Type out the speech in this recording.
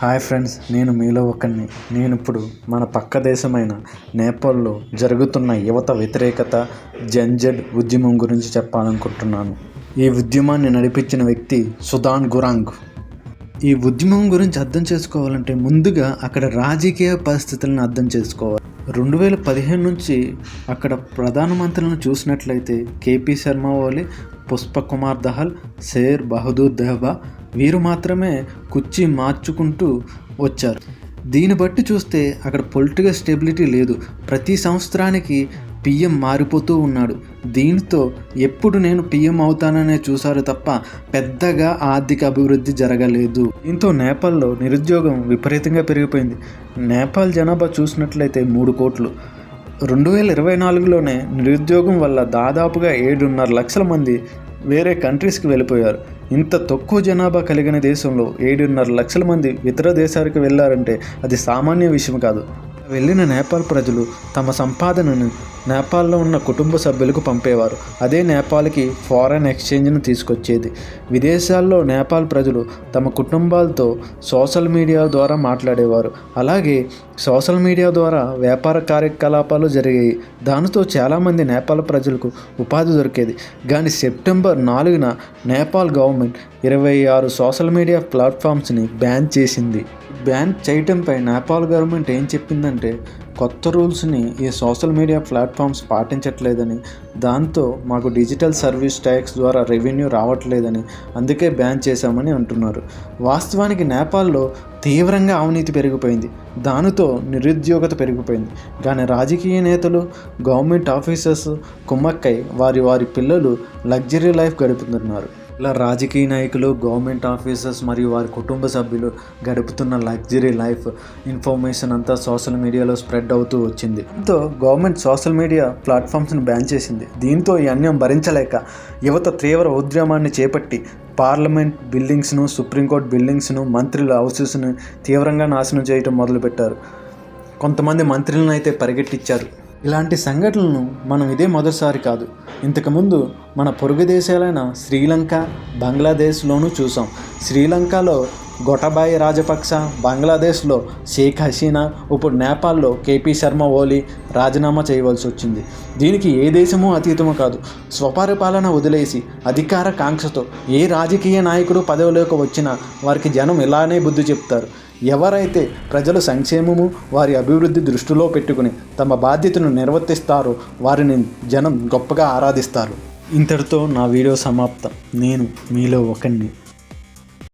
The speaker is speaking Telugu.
హాయ్ ఫ్రెండ్స్ నేను మీలో ఒకరిని నేను ఇప్పుడు మన పక్క దేశమైన నేపాల్లో జరుగుతున్న యువత వ్యతిరేకత జంజడ్ ఉద్యమం గురించి చెప్పాలనుకుంటున్నాను. ఈ ఉద్యమాన్ని నడిపించిన వ్యక్తి సుదాన్ గురాంగ్. ఈ ఉద్యమం గురించి అర్థం చేసుకోవాలంటే ముందుగా అక్కడ రాజకీయ పరిస్థితులను అర్థం చేసుకోవాలి. రెండు వేల పదిహేను నుంచి అక్కడ ప్రధానమంత్రులను చూసినట్లయితే కేపీ శర్మ ఓలి పుష్ప కుమార్ దహల్ షేర్ బహదూర్ దెహబా వీరు మాత్రమే కుర్చీ మార్చుకుంటూ వచ్చారు. దీన్ని బట్టి చూస్తే అక్కడ పొలిటికల్ స్టెబిలిటీ లేదు. ప్రతి సంవత్సరానికి పిఎం మారిపోతూ ఉన్నాడు. దీనితో ఎప్పుడు నేను పిఎం అవుతాననే చూశారు తప్ప పెద్దగా ఆర్థిక అభివృద్ధి జరగలేదు. దీంతో నేపాల్లో నిరుద్యోగం విపరీతంగా పెరిగిపోయింది. నేపాల్ జనాభా చూసినట్లయితే మూడు కోట్లు. రెండు వేల ఇరవై నాలుగులోనే నిరుద్యోగం వల్ల దాదాపుగా ఏడున్నర లక్షల మంది వేరే కంట్రీస్కి వెళ్ళిపోయారు. ఇంత తక్కువ జనాభా కలిగిన దేశంలో ఏడున్నర లక్షల మంది ఇతర దేశాలకు వెళ్ళారంటే అది సామాన్య విషయం కాదు. వెళ్ళిన నేపాల్ ప్రజలు తమ సంపాదనను నేపాల్లో ఉన్న కుటుంబ సభ్యులకు పంపేవారు. అదే నేపాల్కి ఫారెన్ ఎక్స్చేంజ్ను తీసుకొచ్చేది. విదేశాల్లో నేపాల్ ప్రజలు తమ కుటుంబాలతో సోషల్ మీడియా ద్వారా మాట్లాడేవారు. అలాగే సోషల్ మీడియా ద్వారా వ్యాపార కార్యకలాపాలు జరిగాయి. దానితో చాలామంది నేపాల్ ప్రజలకు ఉపాధి దొరికేది. కానీ సెప్టెంబర్ నాలుగున నేపాల్ గవర్నమెంట్ ఇరవై ఆరు సోషల్ మీడియా ప్లాట్ఫామ్స్ని బ్యాన్ చేసింది. బ్యాన్ చేయటంపై నేపాల్ గవర్నమెంట్ ఏం చెప్పిందంటే కొత్త రూల్స్ని ఈ సోషల్ మీడియా ప్లాట్ఫామ్స్ పాటించట్లేదని దాంతో మాకు డిజిటల్ సర్వీస్ ట్యాక్స్ ద్వారా రెవెన్యూ రావట్లేదని అందుకే బ్యాన్ చేశామని అంటున్నారు. వాస్తవానికి నేపాల్లో తీవ్రంగా అవినీతి పెరిగిపోయింది. దానితో నిరుద్యోగత పెరిగిపోయింది. కానీ రాజకీయ నేతలు గవర్నమెంట్ ఆఫీసర్స్ కుమ్మక్కై వారి వారి పిల్లలు లగ్జరీ లైఫ్ గడుపుతున్నారు. ఇలా రాజకీయ నాయకులు గవర్నమెంట్ ఆఫీసర్స్ మరియు వారి కుటుంబ సభ్యులు గడుపుతున్న లగ్జరీ లైఫ్ ఇన్ఫర్మేషన్ అంతా సోషల్ మీడియాలో స్ప్రెడ్ అవుతూ వచ్చింది. దీంతో గవర్నమెంట్ సోషల్ మీడియా ప్లాట్ఫామ్స్ను బ్యాన్ చేసింది. దీంతో ఈ అన్యం భరించలేక యువత తీవ్ర ఉద్యమాన్ని చేపట్టి పార్లమెంట్ బిల్డింగ్స్ను సుప్రీంకోర్టు బిల్డింగ్స్ను మంత్రుల హౌసెస్ను తీవ్రంగా నాశనం చేయటం మొదలుపెట్టారు. కొంతమంది మంత్రులను అయితే పరిగెట్టించారు ఇలాంటి సంఘటనలను మనం ఇదే మొదటిసారి కాదు. ఇంతకుముందు మన పొరుగు దేశాలైన శ్రీలంక బంగ్లాదేశ్లోనూ చూసాం. శ్రీలంకలో గొటబాయి రాజపక్స బంగ్లాదేశ్లో షేక్ హసీనా ఇప్పుడు నేపాల్లో కేపీ శర్మ ఓలీ రాజీనామా చేయవలసి వచ్చింది. దీనికి ఏ దేశమూ అతీతము కాదు. స్వపరిపాలన వదిలేసి అధికార కాంక్షతో ఏ రాజకీయ నాయకుడు పదవిలోకి వచ్చినా వారికి జనం ఇలానే బుద్ధి చెప్తారు. ఎవరైతే ప్రజల సంక్షేమము వారి అభివృద్ధి దృష్టిలో పెట్టుకుని తమ బాధ్యతను నిర్వర్తిస్తారో వారిని జనం గొప్పగా ఆరాధిస్తారు. ఇంతటితో నా వీడియో సమాప్తం. నేను మీలో ఒకరిని